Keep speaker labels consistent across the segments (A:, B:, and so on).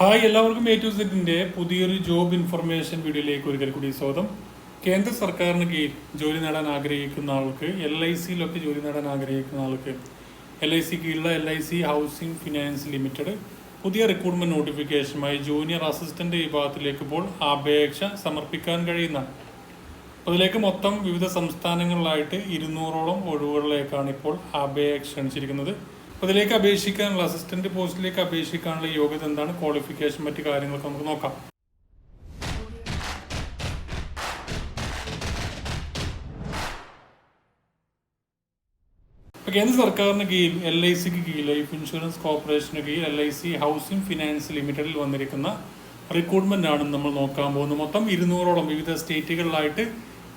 A: Hi എല്ലാവർക്കും A to സെറ്റിന്റെ പുതിയൊരു ജോബ് ഇൻഫർമേഷൻ വീഡിയോയിലേക്ക് ഒരിക്കൽ കൂടി സ്വാഗതം. കേന്ദ്ര സർക്കാരിന് കീഴിൽ ജോലി നേടാൻ ആഗ്രഹിക്കുന്ന ആൾക്ക് എൽ ഐ സിയിലൊക്കെ ജോലി നേടാൻ ആഗ്രഹിക്കുന്ന ആൾക്ക് എൽ ഐ സി കീഴിലുള്ള L I C housing finance limited പുതിയ റിക്രൂട്ട്മെന്റ് നോട്ടിഫിക്കേഷനുമായി ജൂനിയർ അസിസ്റ്റന്റ് വിഭാഗത്തിലേക്ക് ഇപ്പോൾ അപേക്ഷ സമർപ്പിക്കാൻ കഴിയുന്ന അതിലേക്ക് മൊത്തം വിവിധ സംസ്ഥാനങ്ങളിലായിട്ട് ഇരുന്നൂറോളം ഒഴിവുകളിലേക്കാണ് ഇപ്പോൾ അപേക്ഷ ക്ഷണിച്ചിരിക്കുന്നത്. അപ്പോൾ ഇതിലേക്ക് അപേക്ഷിക്കാനുള്ള അസിസ്റ്റന്റ് പോസ്റ്റിലേക്ക് അപേക്ഷിക്കാനുള്ള യോഗ്യത എന്താണ്? ക്വാളിഫിക്കേഷൻ മറ്റു കാര്യങ്ങളൊക്കെ നമുക്ക് നോക്കാം. കേന്ദ്ര സർക്കാരിന് കീഴിൽ എൽ ഐ സിക്ക് കീഴിൽ ലൈഫ് ഇൻഷുറൻസ് കോർപ്പറേഷന് കീഴിൽ L I C housing finance ലിമിറ്റഡിൽ വന്നിരിക്കുന്ന റിക്രൂട്ട്മെന്റ് ആണ് നമ്മൾ നോക്കാൻ പോകുന്നത്. മൊത്തം ഇരുന്നൂറോളം വിവിധ സ്റ്റേറ്റുകളിലായിട്ട്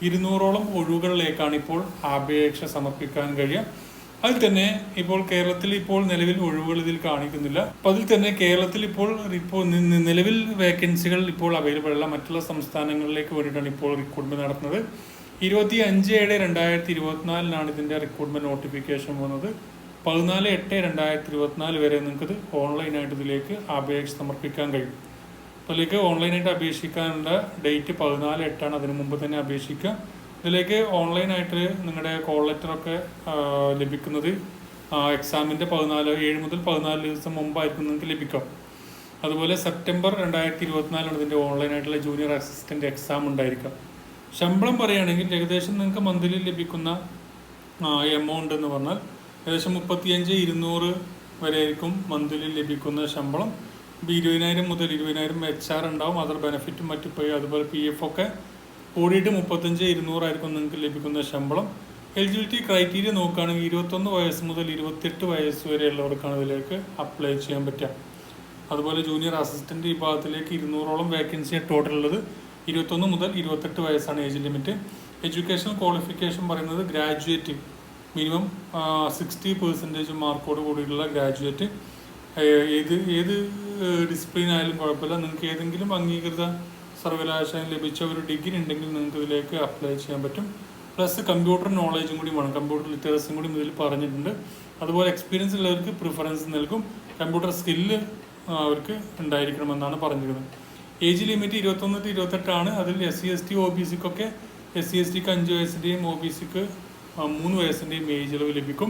A: ഇരുന്നൂറോളം ഒഴിവുകളിലേക്കാണ് ഇപ്പോൾ അപേക്ഷ സമർപ്പിക്കാൻ കഴിയുക. അതിൽ തന്നെ ഇപ്പോൾ കേരളത്തിൽ ഇപ്പോൾ നിലവിൽ ഒഴിവുകൾ ഇതിൽ കാണിക്കുന്നില്ല. അപ്പൊ അതിൽ തന്നെ കേരളത്തിൽ ഇപ്പോൾ ഇപ്പോൾ നിലവിൽ വേക്കൻസികൾ ഇപ്പോൾ അവൈലബിൾ അല്ല. മറ്റുള്ള സംസ്ഥാനങ്ങളിലേക്ക് വേണ്ടിയിട്ടാണ് ഇപ്പോൾ റിക്രൂട്ട്മെന്റ് നടത്തുന്നത്. ഇരുപത്തി അഞ്ച് ഏഴ് രണ്ടായിരത്തി ഇരുപത്തിനാലിനാണ് ഇതിന്റെ റിക്രൂട്ട്മെന്റ് നോട്ടിഫിക്കേഷൻ വന്നത്. പതിനാല് എട്ട് രണ്ടായിരത്തി ഇരുപത്തിനാല് വരെ ഇത് ഓൺലൈനായിട്ട് ഇതിലേക്ക് അപേക്ഷ സമർപ്പിക്കാൻ കഴിയും. അപ്പോൾ ഇതിലേക്ക് ഓൺലൈനായിട്ട് അപേക്ഷിക്കാനുള്ള ഡേറ്റ് പതിനാല് എട്ടാണ്. അതിനു മുമ്പ് തന്നെ അപേക്ഷിക്കുക. ഇതിലേക്ക് ഓൺലൈനായിട്ട് നിങ്ങളുടെ കോൾ ലെറ്ററൊക്കെ ലഭിക്കുന്നത് എക്സാമിന്റെ പതിനാല് ഏഴ് മുതൽ പതിനാല് ദിവസം മുമ്പായിരിക്കും നിങ്ങൾക്ക് ലഭിക്കാം. അതുപോലെ സെപ്റ്റംബർ രണ്ടായിരത്തി ഇരുപത്തിനാലാണ് ഇതിന്റെ ഓൺലൈനായിട്ടുള്ള ജൂനിയർ അസിസ്റ്റന്റ് എക്സാം ഉണ്ടായിരിക്കാം ശമ്പളം പറയുകയാണെങ്കിൽ ഏകദേശം നിങ്ങൾക്ക് മന്ത്ലി ലഭിക്കുന്ന എമൗണ്ട് എന്ന് പറഞ്ഞാൽ ഏകദേശം മുപ്പത്തിയഞ്ച് ഇരുന്നൂറ് വരെ ആയിരിക്കും മന്ത്ലി ലഭിക്കുന്ന ശമ്പളം. ഇരുപതിനായിരം മുതൽ ഇരുപതിനായിരം എച്ച് ആർ ഉണ്ടാവും. അതർ ബെനിഫിറ്റും മറ്റു പോയി. അതുപോലെ പി എഫ് ഒക്കെ കൂടിയിട്ട് മുപ്പത്തഞ്ച് ഇരുന്നൂറായിരിക്കും നിങ്ങൾക്ക് ലഭിക്കുന്ന ശമ്പളം. എലിജിബിലിറ്റി ക്രൈറ്റീരിയ നോക്കുകയാണെങ്കിൽ ഇരുപത്തൊന്ന് വയസ്സ് മുതൽ ഇരുപത്തെട്ട് വയസ്സ് വരെയുള്ളവർക്കാണ് ഇതിലേക്ക് അപ്ലൈ ചെയ്യാൻ പറ്റുക. അതുപോലെ ജൂനിയർ അസിസ്റ്റന്റ് വിഭാഗത്തിലേക്ക് ഇരുന്നൂറോളം വേക്കൻസി ടോട്ടൽ ഉള്ളത്. ഇരുപത്തൊന്ന് മുതൽ ഇരുപത്തെട്ട് വയസ്സാണ് ഏജ് ലിമിറ്റ് എഡ്യൂക്കേഷൻ ക്വാളിഫിക്കേഷൻ പറയുന്നത് ഗ്രാജുവേറ്റ് മിനിമം സിക്സ്റ്റി പെർസെന്റേജ് മാർക്കോട് കൂടിയിട്ടുള്ള ഗ്രാജുവേറ്റ് ഏത് ഏത് ഡിസിപ്ലിൻ ആയാലും കുഴപ്പമില്ല. നിങ്ങൾക്ക് ഏതെങ്കിലും അംഗീകൃത സർവകലാശാല ലഭിച്ച ഒരു ഡിഗ്രി ഉണ്ടെങ്കിൽ നിങ്ങൾക്ക് ഇതിലേക്ക് അപ്ലൈ ചെയ്യാൻ പറ്റും. പ്ലസ് കമ്പ്യൂട്ടർ നോളേജും കൂടി വേണം. കമ്പ്യൂട്ടർ ലിറ്ററസിയും കൂടി ഇതിൽ പറഞ്ഞിട്ടുണ്ട്. അതുപോലെ എക്സ്പീരിയൻസ് ഉള്ളവർക്ക് പ്രിഫറൻസ് നൽകും. കമ്പ്യൂട്ടർ സ്കില്ല് അവർക്ക് ഉണ്ടായിരിക്കണമെന്നാണ് പറഞ്ഞിരിക്കുന്നത്. ഏജ് ലിമിറ്റ് ഇരുപത്തൊന്ന് ഇരുപത്തെട്ടാണ് അതിൽ S C S T O B സിക്കൊക്കെ S C S ടിക്ക് അഞ്ച് വയസ്സിന്റെയും ഒ ബി സിക്ക് മൂന്ന് വയസ്സിന്റെയും ഏജ് ഇളവ് ലഭിക്കും.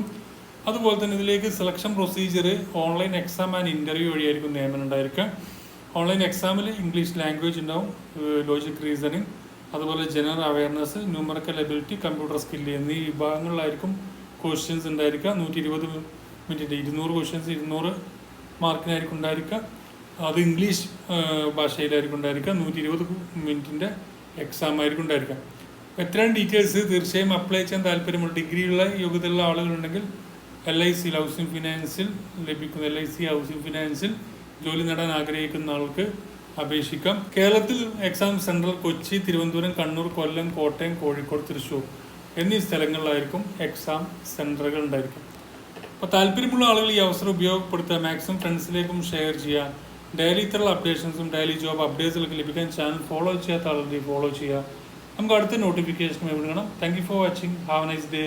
A: അതുപോലെ തന്നെ ഇതിലേക്ക് selection procedure online exam and interview വഴിയായിരിക്കും നിയമനം ഉണ്ടായിരിക്കുക. ഓൺലൈൻ എക്സാമിൽ ഇംഗ്ലീഷ് ലാംഗ്വേജ് ഉണ്ടാവും ലോജിക് റീസണിങ് അതുപോലെ general awareness numerical ability computer skill എന്നീ വിഭാഗങ്ങളിലായിരിക്കും ക്വസ്റ്റ്യൻസ് ഉണ്ടായിരിക്കുക. നൂറ്റി ഇരുപത് മിനിറ്റ് ഇരുന്നൂറ് ക്വസ്റ്റ്യൻസ് ഇരുന്നൂറ് മാർക്കിനായിരിക്കും ഉണ്ടായിരിക്കുക. അത് ഇംഗ്ലീഷ് ഭാഷയിലായിരിക്കും ഉണ്ടായിരിക്കുക. നൂറ്റി ഇരുപത് മിനിറ്റിന്റെ എക്സാം ആയിരിക്കും ഉണ്ടായിരിക്കുക. എത്രയും ഡീറ്റെയിൽസ് തീർച്ചയായും അപ്ലൈ ചെയ്യാൻ താല്പര്യമുള്ള ഡിഗ്രിയുള്ള യോഗ്യതയുള്ള ആളുകളുണ്ടെങ്കിൽ എൽ ഐ സി ഹൗസിംഗ് ഫിനാൻസിൽ ലഭിക്കുന്ന എൽ ഐ സി ഹൗസിംഗ് ഫിനാൻസിൽ ജോലി നേടാൻ ആഗ്രഹിക്കുന്ന ആൾക്ക് അപേക്ഷിക്കാം. കേരളത്തിൽ എക്സാം സെൻട്രൽ കൊച്ചി തിരുവനന്തപുരം കണ്ണൂർ കൊല്ലം കോട്ടയം കോഴിക്കോട് തൃശ്ശൂർ എന്നീ സ്ഥലങ്ങളിലായിരിക്കും എക്സാം സെന്ററുകൾ ഉണ്ടായിരിക്കും അപ്പോൾ താല്പര്യമുള്ള ആളുകൾ ഈ അവസരം ഉപയോഗപ്പെടുത്തുക മാക്സിമം ഫ്രണ്ട്സിലേക്കും ഷെയർ ചെയ്യുക ഡെയിലി ഇത്തരമുള്ള അപ്ഡേഷൻസും ഡെയിലി ജോബ് അപ്ഡേറ്റ്സുകളൊക്കെ ലഭിക്കാൻ ചാനൽ ഫോളോ ചെയ്യാത്ത ആളുകൾ ഫോളോ ചെയ്യുക. നമുക്ക് അടുത്ത നോട്ടിഫിക്കേഷൻ എവിടെ കാണാം thank you for watching have nice day